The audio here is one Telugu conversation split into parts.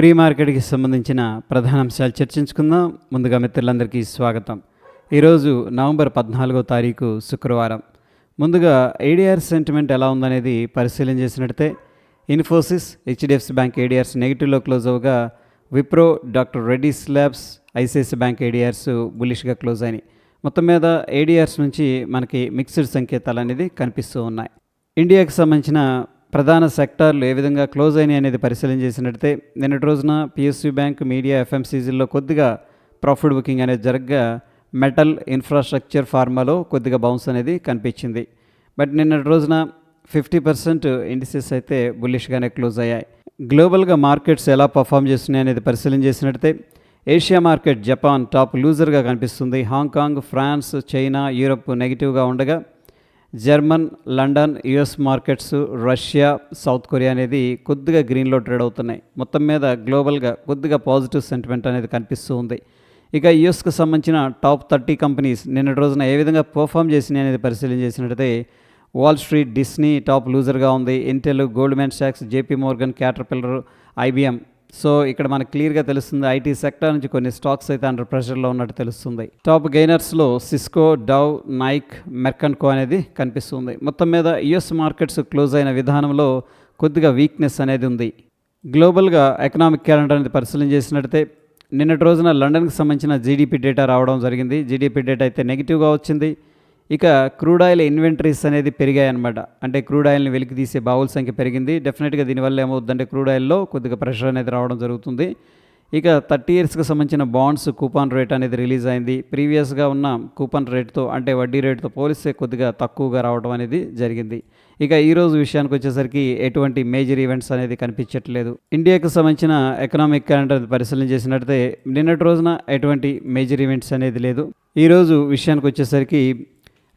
ప్రీ మార్కెట్కి సంబంధించిన ప్రధాన అంశాలు చర్చించుకుందాం. ముందుగా మిత్రులందరికీ స్వాగతం. ఈరోజు నవంబర్ పద్నాలుగో తారీఖు శుక్రవారం. ముందుగా ఏడీఆర్ సెంటిమెంట్ ఎలా ఉందనేది పరిశీలన చేసినట్టే ఇన్ఫోసిస్ హెచ్డిఎఫ్సి బ్యాంక్ ఏడీఆర్స్ నెగిటివ్లో close అవగా Wipro doctor Reddy's labs ICICI bank ఏడీఆర్స్ బులిష్గా క్లోజ్ అయినాయి. మొత్తం మీద ఏడిఆర్స్ నుంచి మనకి మిక్స్డ్ సంకేతాలు అనేది కనిపిస్తూ ఉన్నాయి. ఇండియాకి సంబంధించిన ప్రధాన సెక్టార్లు ఏ విధంగా క్లోజ్ అయినాయి అనేది పరిశీలన చేసినట్టే నిన్నటి రోజున పిఎస్యు బ్యాంక్ మీడియా ఎఫ్ఎంసీజీల్లో కొద్దిగా ప్రాఫిట్ బుకింగ్ అనేది జరగగా మెటల్ ఇన్ఫ్రాస్ట్రక్చర్ ఫార్మాలో కొద్దిగా బౌన్స్ అనేది కనిపించింది. బట్ నిన్నటి రోజున ఫిఫ్టీ పర్సెంట్ ఇండిసెస్ అయితే బుల్లిష్గానే క్లోజ్ అయ్యాయి. గ్లోబల్గా మార్కెట్స్ ఎలా పర్ఫామ్ చేస్తున్నాయి అనేది పరిశీలన చేసినట్టే ఏషియా మార్కెట్ జపాన్ టాప్ లూజర్గా కనిపిస్తుంది. Hong Kong France China Europe నెగిటివ్గా ఉండగా German London US markets Russia south Korea అనేది కొద్దిగా గ్రీన్లో ట్రేడ్ అవుతున్నాయి. మొత్తం మీద గ్లోబల్గా కొద్దిగా పాజిటివ్ సెంటిమెంట్ అనేది కనిపిస్తూ ఉంది. ఇక యుఎస్కి సంబంధించిన టాప్ థర్టీ కంపెనీస్ నిన్నటి రోజున ఏ విధంగా పర్ఫామ్ చేసినాయి అనేది పరిశీలన చేసినట్టయితే వాల్ స్ట్రీట్ డిస్నీ టాప్ లూజర్గా ఉంది. Intel Goldman socks JP Morgan Caterpillar IBM so ఇక్కడ మనకు క్లియర్గా తెలుస్తుంది ఐటీ సెక్టర్ నుంచి కొన్ని స్టాక్స్ అయితే అండర్ ప్రెషర్లో ఉన్నట్టు తెలుస్తుంది. Top గెయినర్స్లో Cisco Dow Nike Merck and Co అనేది కనిపిస్తుంది. మొత్తం మీద యుఎస్ మార్కెట్స్ క్లోజ్ అయిన విధానంలో కొద్దిగా వీక్నెస్ అనేది ఉంది. గ్లోబల్గా ఎకనామిక్ క్యాలెండర్ అనేది పరిశీలన చేసినట్టయితే నిన్నటి రోజున లండన్కి సంబంధించిన జీడిపి డేటా రావడం జరిగింది. జీడిపి డేటా అయితే నెగిటివ్గా వచ్చింది. ఇక క్రూడ్ ఆయిల్ ఇన్వెంటరీస్ అనేది పెరిగాయి అనమాట అంటే క్రూడ్ ఆయిల్ని వెలికి తీసే బావుల సంఖ్య పెరిగింది. డెఫినెట్గా దీనివల్ల ఏమవుతుందంటే క్రూడ్ ఆయిల్లో కొద్దిగా ప్రెషర్ అనేది రావడం జరుగుతుంది. ఇక థర్టీ ఇయర్స్కి సంబంధించిన బాండ్స్ కూపాన్ రేట్ అనేది రిలీజ్ అయింది. ప్రీవియస్గా ఉన్న కూపన్ రేట్తో అంటే వడ్డీ రేట్తో పోలిస్తే కొద్దిగా తక్కువగా రావడం అనేది జరిగింది. ఇక ఈ రోజు విషయానికి వచ్చేసరికి ఎటువంటి మేజర్ ఈవెంట్స్ అనేది కనిపించట్లేదు. ఇండియాకి సంబంధించిన ఎకనామిక్ క్యాలెండర్ పరిశీలన చేసినట్లయితే నిన్నటి రోజున ఎటువంటి మేజర్ ఈవెంట్స్ అనేది లేదు. ఈరోజు విషయానికి వచ్చేసరికి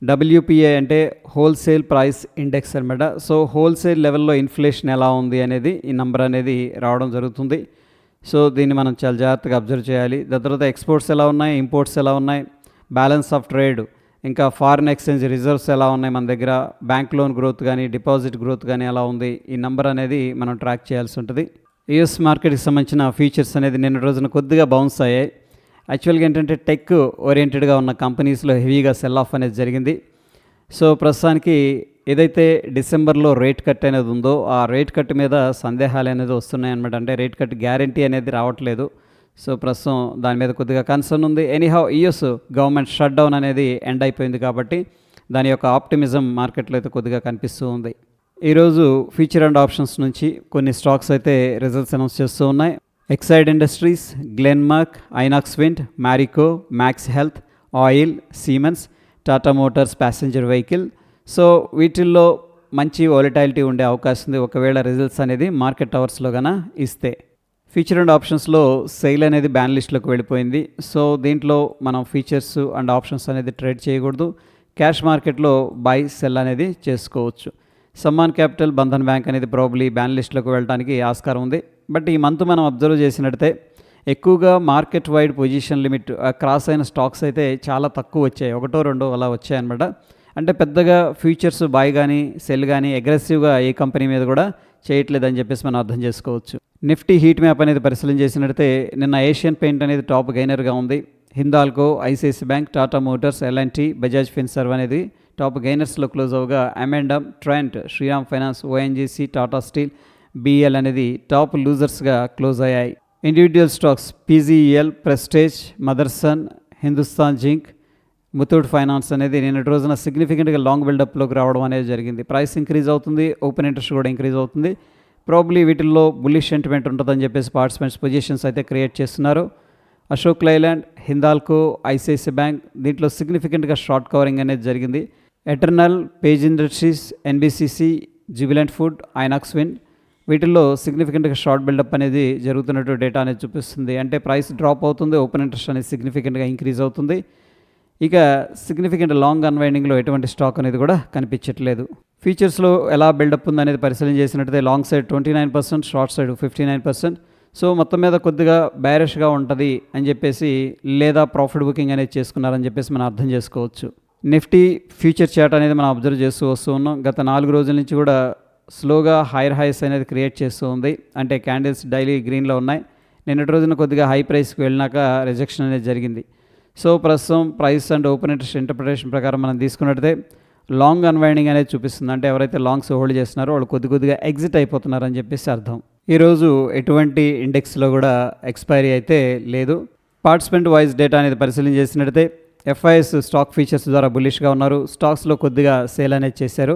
డబ్ల్యూపీఏ అంటే హోల్సేల్ ప్రైస్ ఇండెక్స్ అనమాట సో హోల్సేల్ లెవెల్లో ఇన్ఫ్లేషన్ ఎలా ఉంది అనేది ఈ నెంబర్ అనేది రావడం జరుగుతుంది. సో దీన్ని మనం చాలా జాగ్రత్తగా అబ్జర్వ్ చేయాలి. దాని తర్వాత ఎక్స్పోర్ట్స్ ఎలా ఉన్నాయి ఇంపోర్ట్స్ ఎలా ఉన్నాయి బ్యాలెన్స్ ఆఫ్ ట్రేడ్ ఇంకా ఫారిన్ ఎక్స్చేంజ్ రిజర్వ్స్ ఎలా ఉన్నాయి మన దగ్గర బ్యాంక్ లోన్ గ్రోత్ కానీ డిపాజిట్ గ్రోత్ కానీ ఎలా ఉంది ఈ నెంబర్ అనేది మనం ట్రాక్ చేయాల్సి ఉంటుంది. యుఎస్ మార్కెట్కి సంబంధించిన ఫీచర్స్ అనేది నిన్న రోజున కొద్దిగా బౌన్స్ అయ్యాయి. యాక్చువల్గా ఏంటంటే టెక్ ఓరియంటెడ్గా ఉన్న కంపెనీస్లో హెవీగా సెల్ ఆఫ్ అనేది జరిగింది. సో ప్రస్తుతానికి ఏదైతే డిసెంబర్లో రేట్ కట్ అనేది ఉందో ఆ రేట్ కట్ మీద సందేహాలు అనేది వస్తున్నాయి అనమాట అంటే రేట్ కట్ గ్యారంటీ అనేది రావట్లేదు. సో ప్రస్తుతం దాని మీద కొద్దిగా కన్సర్న్ ఉంది. Anyhow years government shut down అనేది ఎండ్ అయిపోయింది కాబట్టి దాని యొక్క ఆప్టిమిజం మార్కెట్లో అయితే కొద్దిగా కనిపిస్తూ ఉంది. ఈరోజు ఫ్యూచర్ అండ్ ఆప్షన్స్ నుంచి కొన్ని స్టాక్స్ అయితే రిజల్ట్స్ అనౌన్స్ చేస్తూ ఉన్నాయి. Exide industries Glenmark Inox Wind Marico Max health oil Siemens Tata motors passenger vehicle so వీటిల్లో మంచి వాలిటాలిటీ ఉండే అవకాశం ఉంది. ఒకవేళ రిజల్ట్స్ అనేది మార్కెట్ అవర్స్లో గన ఇస్తే. ఫీచర్ అండ్ ఆప్షన్స్లో సెయిల్ అనేది బ్యాన్ లిస్ట్లోకి వెళ్ళిపోయింది. సో దీంట్లో మనం ఫీచర్స్ అండ్ ఆప్షన్స్ అనేది ట్రేడ్ చేయకూడదు. క్యాష్ మార్కెట్లో బై సెల్ అనేది చేసుకోవచ్చు. సమ్మాన్ క్యాపిటల్ బంధన్ బ్యాంక్ అనేది ప్రాబ్లీ బ్యాన్ లిస్ట్లోకి వెళ్ళడానికి ఆస్కారం ఉంది. బట్ ఈ మంత్ మనం అబ్జర్వ్ చేసినట్టయితే ఎక్కువగా market wide position limit cross అయిన స్టాక్స్ అయితే చాలా తక్కువ వచ్చాయి. ఒకటో రెండో అలా వచ్చాయన్నమాట అంటే పెద్దగా ఫ్యూచర్స్ బాయ్ కానీ సెల్ కానీ అగ్రెసివ్గా ఏ కంపెనీ మీద కూడా చేయట్లేదని చెప్పేసి మనం అర్థం చేసుకోవచ్చు. నిఫ్టీ హీట్ మ్యాప్ అనేది పరిశీలన చేసినట్టయితే నిన్న ఏషియన్ పెయింట్ అనేది టాప్ గైనర్గా ఉంది. Hindalco ICICI bank Tata motors L and T Bajaj finserv అనేది టాప్ గైనర్స్లో క్లోజ్ అవగా అమెండమ్ Trent Shriram finance ONGC Tata steel BEL అనేది టాప్ లూజర్స్గా క్లోజ్ అయ్యాయి. Individual stocks PGL Prestige Motherson Hindustan zinc Muthoot finance అనేది నిన్నటి రోజున సిగ్నిఫికెంట్గా లాంగ్ బిల్డప్లోకి రావడం అనేది జరిగింది. ప్రైస్ ఇంక్రీజ్ అవుతుంది ఓపెన్ ఇంట్రెస్ట్ కూడా ఇంక్రీజ్ అవుతుంది. ప్రాబ్లీ వీటిల్లో బుల్లిష్ సెంటిమెంట్ ఉంటుందని చెప్పేసి పార్టిసిపెంట్స్ పొజిషన్స్ అయితే క్రియేట్ చేస్తున్నారు. Ashok Leyland Hindalco ICICI bank దీంట్లో సిగ్నిఫికెంట్గా షార్ట్ కవరింగ్ అనేది జరిగింది. Eternal Page industries NBCC Jubilant food Inox Wind వీటిల్లో సిగ్నిఫికెంట్గా షార్ట్ బిల్డప్ అనేది జరుగుతున్నట్టు డేటా అనేది చూపిస్తుంది. అంటే ప్రైస్ డ్రాప్ అవుతుంది ఓపెన్ ఇంట్రెస్ట్ అనేది సిగ్నిఫికెంట్గా ఇంక్రీజ్ అవుతుంది. ఇక సిగ్నిఫికెంట్ లాంగ్ అన్వైండింగ్లో ఎటువంటి స్టాక్ అనేది కూడా కనిపించట్లేదు. ఫీచర్స్లో ఎలా బిల్డప్ ఉంది అనేది పరిశీలన చేసినట్టయితే long side twenty nine percent short side fifty nine percent so మొత్తం మీద కొద్దిగా బ్యారిష్గా ఉంటుంది అని చెప్పేసి లేదా ప్రాఫిట్ బుకింగ్ అనేది చేసుకున్నారని చెప్పేసి మనం అర్థం చేసుకోవచ్చు. నిఫ్టీ ఫ్యూచర్ చార్ట్ అనేది మనం అబ్జర్వ్ చేస్తూ వస్తూ ఉన్నాం. గత నాలుగు రోజుల నుంచి కూడా స్లోగా హైర్ హైస్ అనేది క్రియేట్ చేస్తూ ఉంది. అంటే క్యాండిల్స్ డైలీ గ్రీన్లో ఉన్నాయి. నిన్నటి రోజున కొద్దిగా హై ప్రైస్కి వెళ్ళినాక రిజెక్షన్ అనేది జరిగింది. సో ప్రస్తుతం price and open interest interpretation ప్రకారం మనం తీసుకున్నట్టయితే లాంగ్ అన్వైండింగ్ అనేది చూపిస్తుంది. అంటే ఎవరైతే లాంగ్స్ హోల్డ్ చేస్తున్నారో వాళ్ళు కొద్ది కొద్దిగా ఎగ్జిట్ అయిపోతున్నారని చెప్పేసి అర్థం. ఈరోజు ఎటువంటి ఇండెక్స్లో కూడా ఎక్స్పైరీ అయితే లేదు. పార్టిసిపెంట్ వైజ్ డేటా అనేది పరిశీలన చేసినట్టయితే ఎఫ్ఐఎస్ స్టాక్ ఫీచర్స్ ద్వారా బులిష్గా ఉన్నారు. స్టాక్స్లో కొద్దిగా సేల్ అనేది చేశారు.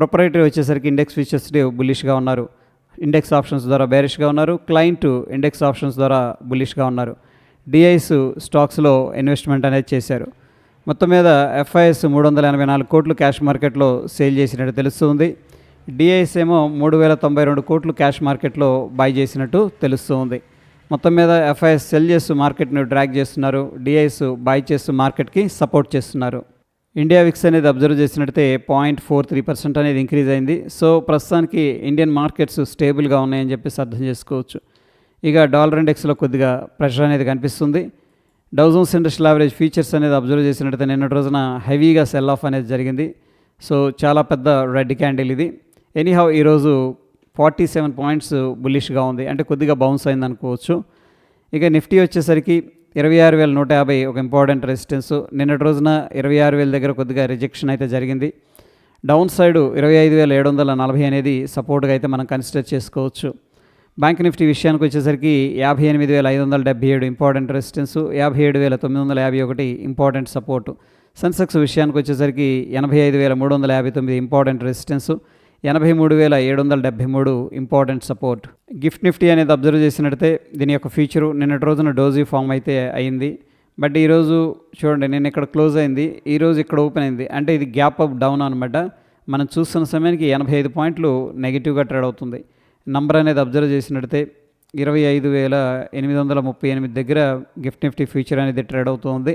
ప్రొపరేటరీ వచ్చేసరికి ఇండెక్స్ ఫీచర్స్ బులిష్గా ఉన్నారు. ఇండెక్స్ ఆప్షన్స్ ద్వారా బేరిష్గా ఉన్నారు. క్లయింట్ ఇండెక్స్ ఆప్షన్స్ ద్వారా బులిష్గా ఉన్నారు. డిఐస్ స్టాక్స్లో ఇన్వెస్ట్మెంట్ అనేది చేశారు. మొత్తం మీద ఎఫ్ఐఎస్ మూడు వందల ఎనభై నాలుగు కోట్లు క్యాష్ మార్కెట్లో సేల్ చేసినట్టు తెలుస్తుంది. డిఐఎస్ ఏమో మూడు వేల తొంభై రెండు కోట్లు క్యాష్ మార్కెట్లో బై చేసినట్టు తెలుస్తుంది. మొత్తం మీద ఎఫ్ఐఎస్ సెల్ చేస్తూ మార్కెట్ను డ్రాగ్ చేస్తున్నారు. డిఐఎస్ బై చేస్తూ మార్కెట్కి సపోర్ట్ చేస్తున్నారు. ఇండియా విక్స్ అనేది అబ్జర్వ్ చేసినట్టయితే పాయింట్ ఫోర్ త్రీ పర్సెంట్ అనేది ఇంక్రీజ్ అయింది. సో ప్రస్తుతానికి ఇండియన్ మార్కెట్స్ స్టేబుల్గా ఉన్నాయని చెప్పేసి అర్థం చేసుకోవచ్చు. ఇక డాలర్ ఇండెక్స్లో కొద్దిగా ప్రెషర్ అనేది కనిపిస్తుంది. Dow Jones industrial average features అనేది అబ్జర్వ్ చేసినట్టయితే నిన్నటి రోజున హెవీగా సెల్ ఆఫ్ అనేది జరిగింది. సో చాలా పెద్ద రెడ్ క్యాండిల్ ఇది. ఎనీహౌ ఈరోజు ఫార్టీ సెవెన్ పాయింట్స్ బుల్లిష్గా ఉంది. అంటే కొద్దిగా బౌన్స్ అయింది అనుకోవచ్చు ఇక నిఫ్టీ వచ్చేసరికి ఇరవై ఆరు వేల నూట యాభై ఒక ఇంపార్టెంట్ రెసిస్టెన్స్. నిన్నటి రోజున ఇరవై ఆరు వేల దగ్గర కొద్దిగా రిజెక్షన్ అయితే జరిగింది. డౌన్ సైడ్ ఇరవై ఐదు వేల ఏడు వందల నలభై అనేది సపోర్ట్గా అయితే మనం కన్సిడర్ చేసుకోవచ్చు. బ్యాంక్ నిఫ్టీ విషయానికి వచ్చేసరికి యాభై ఎనిమిది వేల ఐదు వందల డెబ్బై ఏడు ఇంపార్టెంట్ రెసిస్టెన్స్ యాభై ఏడు వేల తొమ్మిది వందల యాభై ఒకటి ఇంపార్టెంట్ సపోర్టు. సెన్సెక్స్ విషయానికి వచ్చేసరికి ఎనభై ఐదు వేల మూడు వందల యాభై తొమ్మిది ఇంపార్టెంట్ రెసిస్టెన్స్. ఎనభై మూడు వేల ఏడు వందల డెబ్బై మూడు ఇంపార్టెంట్ సపోర్ట్. గిఫ్ట్ నిఫ్టీ అనేది అబ్జర్వ్ చేసినట్టయితే దీని యొక్క ఫీచరు నిన్నటి రోజున డోజీ ఫామ్ అయితే అయింది. బట్ ఈరోజు చూడండి నేను ఇక్కడ క్లోజ్ అయింది. ఈరోజు ఇక్కడ ఓపెన్ అయింది. అంటే ఇది గ్యాప్ అప్ డౌన్ అనమాట మనం చూస్తున్న సమయానికి ఎనభై ఐదు పాయింట్లు నెగిటివ్గా ట్రేడ్ అవుతుంది. నంబర్ అనేది అబ్జర్వ్ చేసినట్టయితే ఇరవై ఐదు వేల ఎనిమిది వందల ముప్పై ఎనిమిది దగ్గర గిఫ్ట్ నిఫ్టీ ఫ్యూచర్ అనేది ట్రేడ్ అవుతుంది.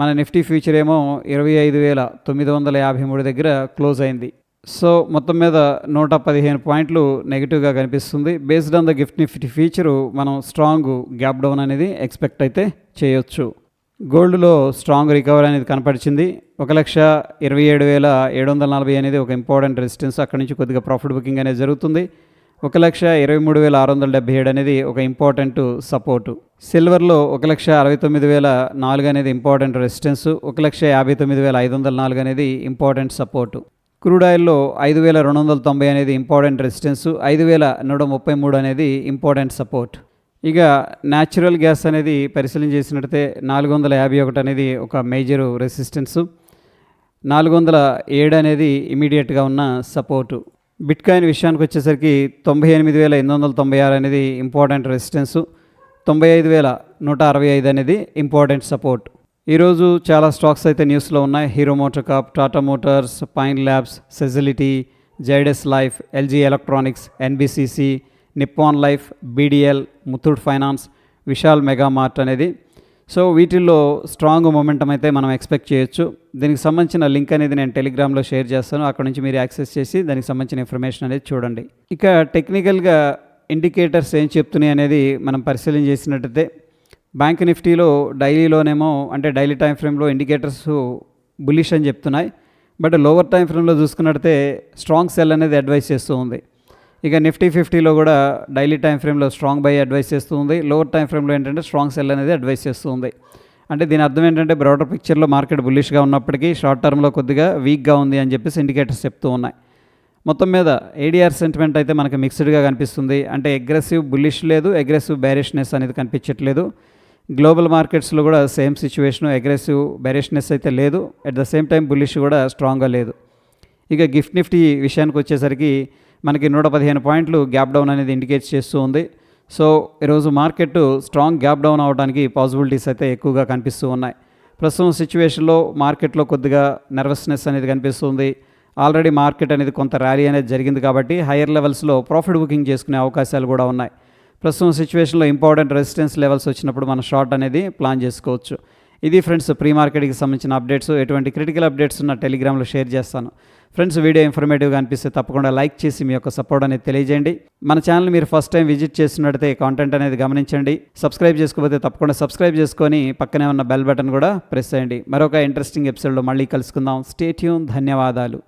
మన నిఫ్టీ ఫ్యూచర్ ఏమో ఇరవై ఐదు వేల తొమ్మిది వందల యాభై మూడు దగ్గర క్లోజ్ అయింది. సో మొత్తం మీద నూట పదిహేను పాయింట్లు నెగిటివ్గా కనిపిస్తుంది. Based on the GIFT Nifty feature మనం స్ట్రాంగ్ గ్యాప్ డౌన్ అనేది ఎక్స్పెక్ట్ అయితే చేయొచ్చు. గోల్డ్లో స్ట్రాంగ్ రికవరీ అనేది కనపరిచింది. ఒక లక్ష ఇరవై ఏడు వేల ఏడు వందల నలభై అనేది ఒక ఇంపార్టెంట్ రెసిస్టెన్స్. అక్కడి నుంచి కొద్దిగా ప్రాఫిట్ బుకింగ్ అనేది జరుగుతుంది. ఒక లక్ష ఇరవై మూడు వేల ఆరు వందల డెబ్బై ఏడు అనేది ఒక ఇంపార్టెంట్ సపోర్టు. సిల్వర్లో ఒక లక్ష అరవై తొమ్మిది వేల నాలుగు అనేది ఇంపార్టెంట్ రెసిస్టెన్స్. ఒక లక్ష యాభై తొమ్మిది వేల ఐదు వందల నాలుగు అనేది ఇంపార్టెంట్ సపోర్టు. క్రూడ్ ఆయిల్లో ఐదు వేల రెండు వందల తొంభై అనేది ఇంపార్టెంట్ రెసిస్టెన్స్ ఐదు వేల నూట ముప్పై మూడు అనేది ఇంపార్టెంట్ సపోర్ట్. ఇక న్యాచురల్ గ్యాస్ అనేది పరిశీలన చేసినట్టయితే నాలుగు వందల యాభై ఒకటి అనేది ఒక మేజర్ రెసిస్టెన్సు నాలుగు వందల ఏడు అనేది ఇమీడియట్గా ఉన్న సపోర్టు. బిట్కాయిన్ విషయానికి వచ్చేసరికి తొంభై ఎనిమిది వేల ఎనిమిది వందల తొంభై ఆరు అనేది ఇంపార్టెంట్ రెసిస్టెన్సు తొంభై ఐదు వేల నూట అరవై ఐదు అనేది ఇంపార్టెంట్ సపోర్ట్. ఈరోజు చాలా స్టాక్స్ అయితే న్యూస్లో ఉన్నాయి. Hero MotoCorp Tata motors pine labs Sagility Zydus life LG electronics NBCC Nippon life BDL Muthoot finance Vishal mega mart అనేది. సో వీటిల్లో స్ట్రాంగ్ మొమెంటం అయితే మనం ఎక్స్పెక్ట్ చేయొచ్చు. దీనికి సంబంధించిన లింక్ అనేది నేను టెలిగ్రామ్లో షేర్ చేస్తాను. అక్కడ నుంచి మీరు యాక్సెస్ చేసి దానికి సంబంధించిన ఇన్ఫర్మేషన్ అనేది చూడండి. ఇక టెక్నికల్గా ఇండికేటర్స్ ఏం చెప్తున్నాయి అనేది మనం పరిశీలన చేసినట్టయితే బ్యాంక్ నిఫ్టీలో డైలీలోనేమో అంటే డైలీ టైం ఫ్రేమ్లో ఇండికేటర్స్ బులిష్ అని చెప్తున్నాయి. బట్ లోవర్ టైం ఫ్రేమ్లో చూసుకున్నట్టయితే స్ట్రాంగ్ సెల్ అనేది అడ్వైస్ చేస్తూ ఉంది. ఇక నిఫ్టీ ఫిఫ్టీలో కూడా డైలీ టైం ఫ్రేమ్లో స్ట్రాంగ్ బై అడ్వైస్ చేస్తూ ఉంది. లోవర్ టైం ఫ్రేమ్లో ఏంటంటే స్ట్రాంగ్ సెల్ అనేది అడ్వైస్ చేస్తూ ఉంది. అంటే దీని అర్థం ఏంటంటే బ్రౌడర్ పిక్చర్లో మార్కెట్ బుల్లిష్గా ఉన్నప్పటికీ షార్ట్ టర్మ్లో కొద్దిగా వీక్గా ఉంది అని చెప్పేసి ఇండికేటర్స్ చెప్తూ ఉన్నాయి. మొత్తం మీద ఏడీఆర్ సెంటిమెంట్ అయితే మనకు మిక్స్డ్గా కనిపిస్తుంది. అంటే అగ్రెసివ్ బుల్లిష్ లేదు అగ్రెసివ్ బ్యారిష్నెస్ అనేది కనిపించట్లేదు. గ్లోబల్ మార్కెట్స్లో కూడా సేమ్ సిచ్యువేషన్ అగ్రెసివ్ బ్యారిష్నెస్ అయితే లేదు. At the same time bullish కూడా స్ట్రాంగ్గా లేదు. ఇక గిఫ్ట్ నిఫ్టీ విషయానికి వచ్చేసరికి మనకి నూట పదిహేను పాయింట్లు గ్యాప్ డౌన్ అనేది ఇండికేట్ చేస్తూ ఉంది. సో ఈరోజు మార్కెట్ స్ట్రాంగ్ గ్యాప్ డౌన్ అవడానికి పాసిబిలిటీస్ అయితే ఎక్కువగా కనిపిస్తూ ఉన్నాయి. ప్రస్తుతం సిచ్యువేషన్లో మార్కెట్లో కొద్దిగా నర్వస్నెస్ అనేది కనిపిస్తుంది. ఆల్రెడీ మార్కెట్ అనేది కొంత ర్యాలీ అనేది జరిగింది కాబట్టి హయ్యర్ లెవెల్స్లో ప్రాఫిట్ బుకింగ్ చేసుకునే అవకాశాలు కూడా ఉన్నాయి. ప్రస్తుతం సిచ్యువేషన్లో ఇంపార్టెంట్ రెసిస్టెన్స్ లెవెల్స్ వచ్చినప్పుడు మనం షార్ట్ అనేది ప్లాన్ చేసుకోవచ్చు. ఇది ఫ్రెండ్స్ ప్రీ మార్కెట్కి సంబంధించిన అప్డేట్స్ ఎటువంటి క్రిటికల్ అప్డేట్స్ ఉన్న టెలిగ్రామ్లో షేర్ చేస్తాను. ఫ్రెండ్స్ వీడియో ఇన్ఫర్మేటివ్గా అనిపిస్తే తప్పకుండా లైక్ చేసి మీ యొక్క సపోర్ట్ అనేది తెలియజేయండి. మన ఛానల్ మీరు ఫస్ట్ టైం విజిట్ చేస్తున్నట్టయితే కాంటెంట్ అనేది గమనించండి. సబ్స్క్రైబ్ చేసుకోకపోతే తప్పకుండా సబ్స్క్రైబ్ చేసుకొని పక్కనే ఉన్న బెల్ బటన్ కూడా ప్రెస్ చేయండి. మరొక ఇంట్రెస్టింగ్ ఎపిసోడ్లో మళ్ళీ కలుసుకుందాం. స్టేట్యూన్ ధన్యవాదాలు.